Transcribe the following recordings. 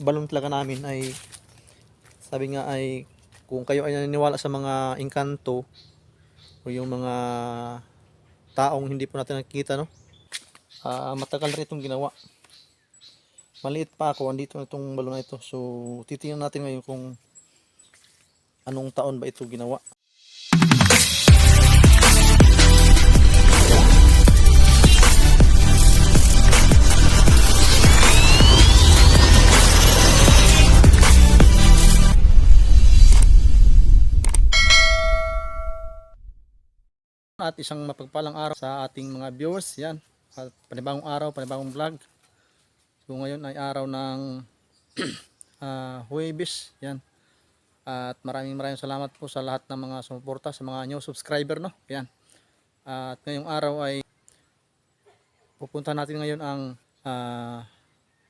balon talaga namin ay sabi nga ay kung kayo ay naniniwala sa mga engkanto o yung mga taong hindi po natin nakikita no? Ah, matagal rin itong ginawa. Maliit pa ako andito na itong balon na ito. So titingnan natin ngayon kung anong taon ba ito ginawa at isang mapagpalang araw sa ating mga viewers. Yan. At panibagong araw, panibagong vlog. So ngayon ay araw ng ah Huwebes. Yan. At maraming maraming salamat po sa lahat ng mga sumuporta, sa mga new subscriber. No? Yan. At ngayong araw ay pupunta natin ngayon ang ah,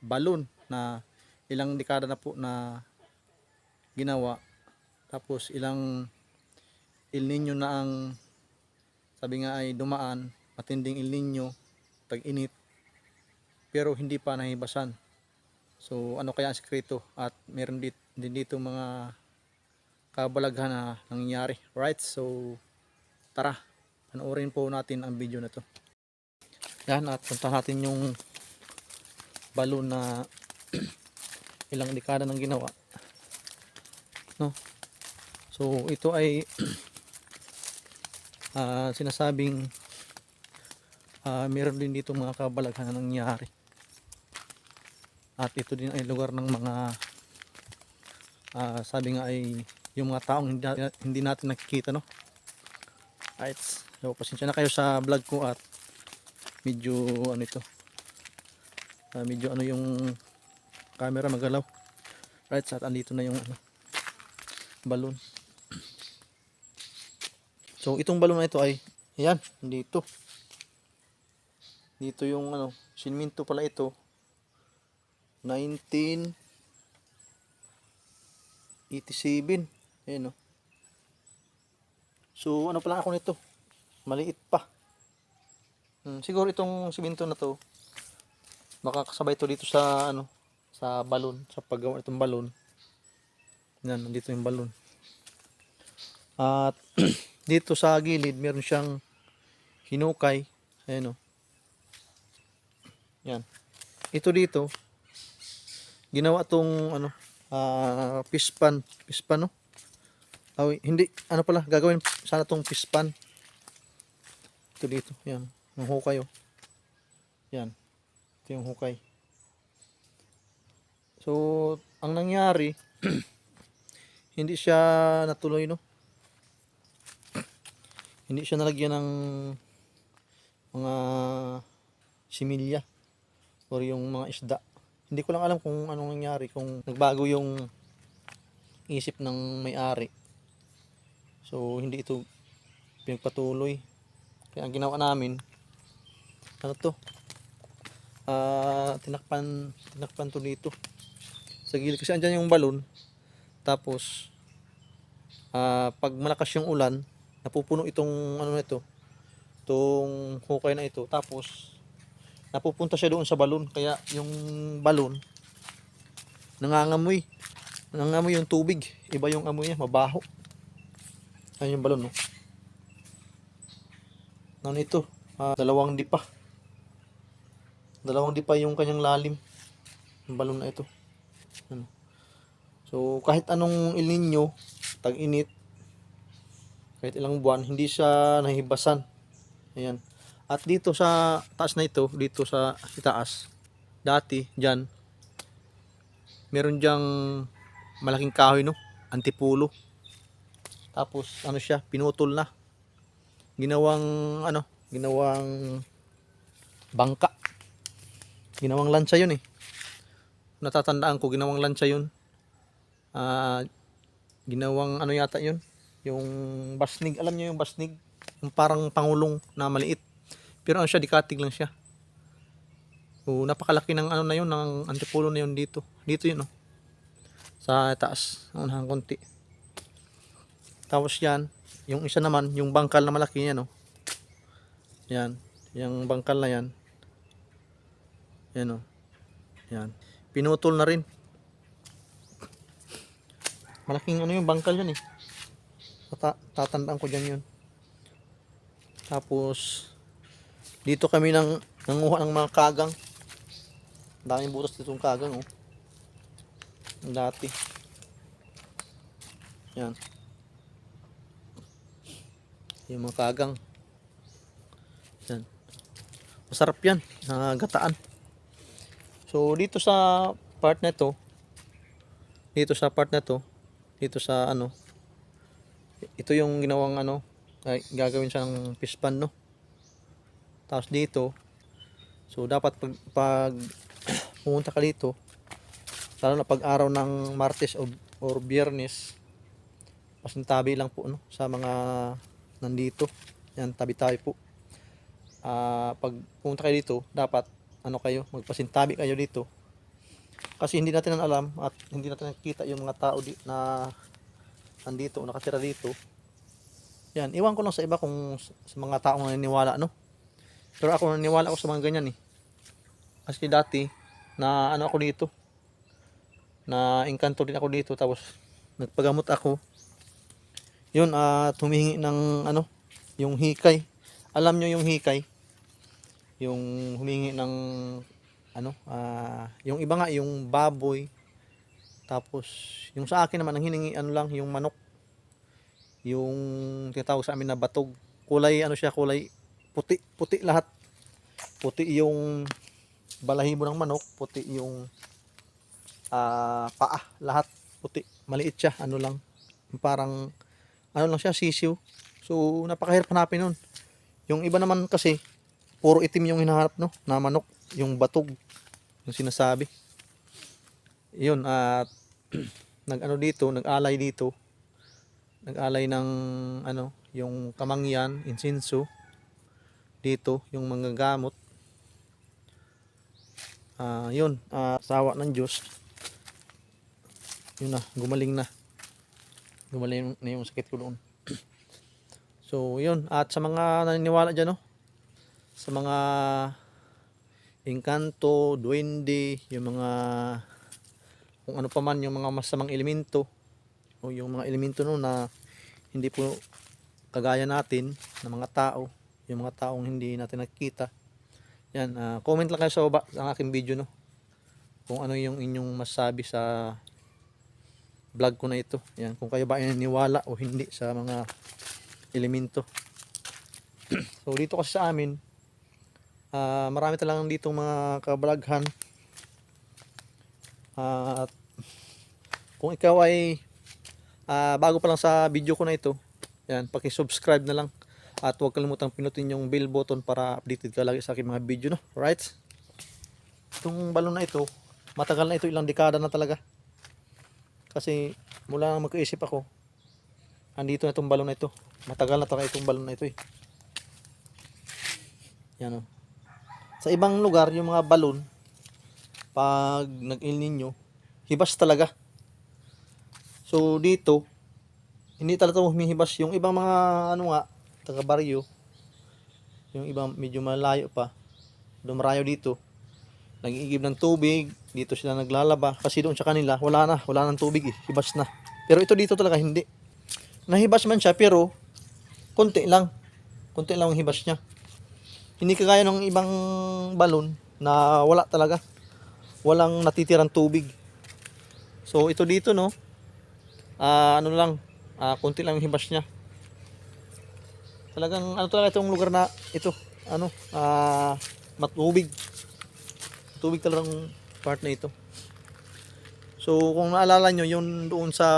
balloon na ilang dekada na po na ginawa. Tapos ilang El Nino na ang sabi nga ay dumaan, matinding El Nino, tag-init, pero hindi pa nahibasan. So ano kaya ang sekreto at meron dit, din dito mga kabalaghan na nangyayari. Right? So tara, panoorin po natin ang video na to. Yan at punta natin yung balon na ilang dekada nang ginawa. No? So ito ay ah, sinasabing ah, meron din dito mga kabalaghan na nangyari. At ito din ay lugar ng mga ah, sabi nga ay yung mga taong hindi, hindi natin nakikita no. Right. So pasensya na kayo sa vlog ko at medyo ano ito. ah, medyo ano yung camera magalaw. Right, at andito na yung ano, balon. So itong balon na ito ay ayan, dito. Dito yung ano, sinminto pala ito. 1987. Ayan oh. So ano pala ako nito? Maliit pa. Hmm, siguro itong siminto na to baka kasabay to dito sa ano sa balon, sa paggawa nitong balon. Yan, nandito yung balon. At dito sa gilid meron siyang hinukay. Ayan o yan. Ito dito ginawa tong ano ah pispan. Pispan no oh, hindi. Ano pala gagawin sana tong pispan. Ito dito yan. Yung hukay oh. Yan. Ito yung hukay. So ang nangyari hindi siya natuloy no hindi siya nalagyan ng mga similya or yung mga isda. Hindi ko lang alam kung anong nangyari, kung nagbago yung isip ng may-ari. So, hindi ito pinagpatuloy. Kaya ang ginawa namin, ano to? Ah, tinakpan, tinakpan to dito. Sa gilid kasi andyan yung balon. Tapos, ah, pag malakas yung ulan, napupuno itong ano na ito itong hukay na ito. Tapos napupunta siya doon sa balon. Kaya yung balon nangangamoy. Nangangamoy yung tubig. Iba yung amoy niya mabaho. Ayun yung balon no? Ano ito? Ah, dalawang dipa. Dalawang dipa yung kanyang lalim. Yung balon na ito. Ano. so kahit anong El Nino tag-init kahit ilang buwan, hindi siya nahibasan. Ayan. At dito sa taas na ito, dito sa itaas, dati, dyan, meron diyang malaking kahoy, no? Antipulo. Tapos, ano siya, pinutol na. Ginawang, ano, ginawang bangka. Ginawang lansa yun eh. Natatandaan ko, ginawang lansa yun. Ah, ginawang ano yata yun? Yung basnig, alam niyo yung basnig, yung parang pangulong na maliit. Pero ano siya, dikatig lang siya. So, napakalaki ng ano na yun, ng antipulo na yun dito. Dito yun, oh. Sa taas, ang unahang konti. Tapos yan, yung isa naman, yung bangkal na malaki yan, oh. Yan, yung bangkal na yan. Yan, oh. Yan. Pinutol na rin. Malaking ano yung bangkal yun eh. Tata tatandaan ko dyan yun. Tapos, dito kami nang nanguha ng mga kagang. Ang Daming butas dito ng kagang oh. Dati. Yan. Yung mga kagang. Yan. Masarap yan. na gataan. So, dito sa part na to, dito sa part na to, dito sa ano, ito yung ginawang ano, ay, gagawin siya ng fish pan, no? Tapos dito, so dapat pag, pag pumunta ka dito, lalo na pag araw ng Martes o or Biyernes, pasintabi lang po, no? Sa mga nandito. Yan, tabi-tabi po. Ah, pag pumunta kayo dito, dapat ano kayo, magpasintabi kayo dito. Kasi hindi natin alam at hindi natin nakikita yung mga tao di, na nandito, o nakatira dito. Yan, iwan ko lang sa iba kung sa mga taong naniniwala, no? Pero ako naniniwala ako sa mga ganyan eh. Kasi dati, na ano ako dito, na engkanto din ako dito, tapos nagpagamot ako. Yun, at humihingi ng ano, yung hikay. Alam nyo yung hikay? Yung humingi ng ano, ah, yung iba nga yung baboy. Tapos yung sa akin naman ang hiningi ano lang yung manok. Yung tinatawag sa amin na batog. Kulay ano siya, kulay puti, puti lahat. Puti yung balahibo ng manok, puti yung ah, paa, lahat puti. Maliit siya, ano lang. Parang ano lang siya, sisiw. So napakahirap hanapin nun. Yung iba naman kasi puro itim yung hinahanap no, na manok, yung batog yung sinasabi. Yun at nag-ano dito, nag-alay dito. Nag-alay ng ano, yung kamangyan, insinso. Dito, yung mga gamot. Ah, yun, ah, sawa ng Diyos. Yun na, gumaling na. Gumaling na yung sakit ko doon. so, yun. At sa mga naniniwala dyan, no? Sa mga engkanto, duwende, yung mga kung ano pa man yung mga masamang elemento o yung mga elemento no na hindi po kagaya natin na mga tao, yung mga taong hindi natin nakikita. Yan, ah, comment lang kayo sa baba ng aking video no. Kung ano yung inyong masabi sa vlog ko na ito. Yan, kung kayo ba ay naniwala o hindi sa mga elemento. so dito kasi sa amin, Ah, marami talagang dito mga kabalaghan. Ah, at kung ikaw ay ah, bago pa lang sa video ko na ito, yan, paki-subscribe na lang. At huwag kalimutang pinutin yung bell button para updated ka lagi sa aking mga video, no? Right? Itong balon na ito, matagal na ito, ilang dekada na talaga. Kasi mula nang magkaisip ako, andito na itong balon na ito. Matagal na talaga itong balon na ito eh. Yan o. Sa ibang lugar, yung mga balon, pag nag-El Nino, hibas talaga. So, dito, hindi talaga humihibas. Yung ibang mga, ano nga, taga baryo, yung ibang medyo malayo pa, dumarayo dito, nag-iigib ng tubig, dito sila naglalaba, kasi doon sa kanila, wala na, wala nang tubig eh, hibas na. Pero ito dito talaga, hindi. Nahibas man siya, pero, konti lang. Konti lang ang hibas niya. Hindi kagaya ng ibang balon na wala talaga. Walang natitirang tubig. So ito dito no. Ah ano lang, ah konti lang hibas niya. Talagang ano talaga itong lugar na ito, ano, ah matubig. Tubig talagang part na ito. So kung naalala nyo, yung doon sa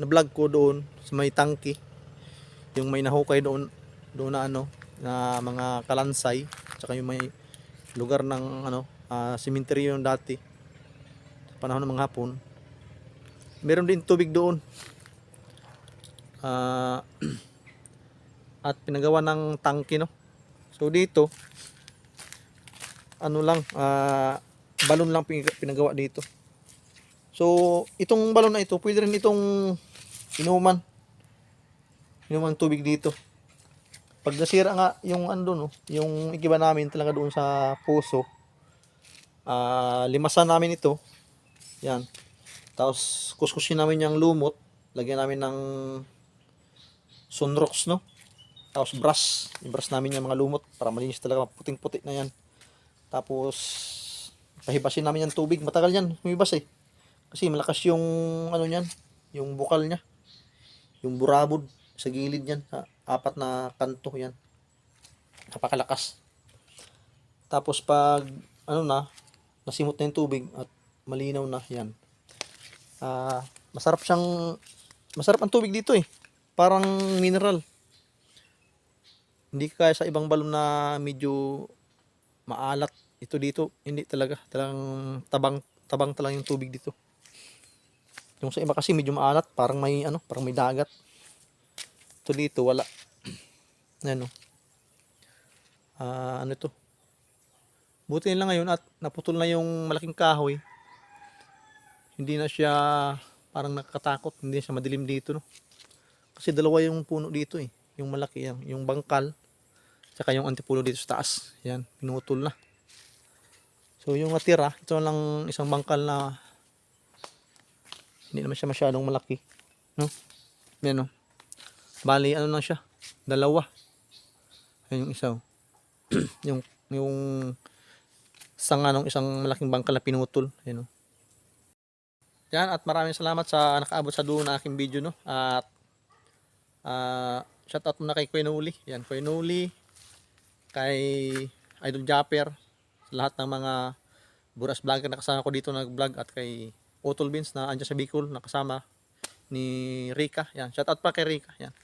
na-vlog ko doon sa may tangki, yung may nahukay doon, doon na ano, na mga kalansay tsaka yung may lugar ng ano ah, cemetery yung dati panahon ng mga hapon meron din tubig doon Ah, at pinagawa ng tangke no? So dito ano lang ah, balon lang pin- pinagawa dito. So itong balon na ito pwede rin itong inuman. Inuman tubig dito. Pag nasira nga yung ano no, yung ikiba namin talaga doon sa puso, ah limasan namin ito. Yan. Tapos kuskusin namin yung lumot. Lagyan namin ng sunrox, no? Tapos brush. Yung brush namin yung mga lumot para malinis talaga. Puting-puti na yan. Tapos, pahibasin namin yung tubig. Matagal yan. Humibas eh. Kasi malakas yung, ano yan, yung bukal niya. Yung burabod sa gilid yan. Ha, apat na kanto yan. Napakalakas. Tapos pag, ano na, nasimot na yung tubig at malinaw na yan. Ah, masarap siyang, masarap ang tubig dito eh. Parang mineral. Hindi kaya sa ibang balon na medyo maalat. Ito dito, hindi talaga. Talagang tabang, tabang talaga yung tubig dito. Yung sa iba kasi medyo maalat, parang may ano, parang may dagat. Ito dito wala. Ano? Ah, ano to? Buti nila ngayon at naputol na yung malaking kahoy. Hindi na siya parang nakakatakot, hindi siya madilim dito, no. Kasi dalawa yung puno dito eh. Yung malaki yan, yung bangkal, tsaka yung antipuno dito sa taas. Yan, pinutol na. So yung natira, ito lang isang bangkal na hindi naman siya masyadong malaki. No? Yan no. Bali, ano lang siya? Dalawa. Yan yung isa. oh. yung, yung sanga ng isang malaking bangkal na pinutol. Yan no. Yan, at maraming salamat sa nakaabot sa dulo ng aking video, no? At, ah, shout out muna kay Kuya Nuli. Yan, Kuya Nuli, kay Idol Japper, lahat ng mga buras vlogger na kasama ko dito nag-vlog at kay Otol Beans na andyan sa Bicol na kasama ni Rika. Yan, shout out pa kay Rika. Yan.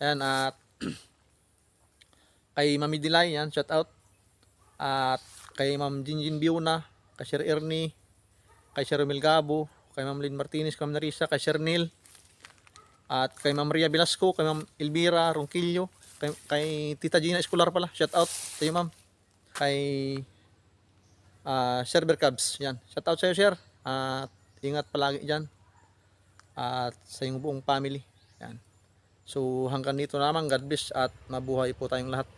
Yan at kay Mami Dilay, yan, shout out. At kay Ma'am Jinjin Biuna, kay Sir Ernie, kay Sir Romel Gabo, kay Ma'am Lynn Martinez, kay Ma'am Narisa, kay Sir Neil, at kay Ma'am Maria Velasco, kay Ma'am Elvira Ronquillo, kay, kay Tita Gina Escolar pala, shout out sa iyo ma'am. Kay ah Sir Bercabs, yan. Shout out sa iyo, Sir. At ingat palagi diyan. At sa iyong buong family. Yan. So hanggang dito naman, God bless at mabuhay po tayong lahat.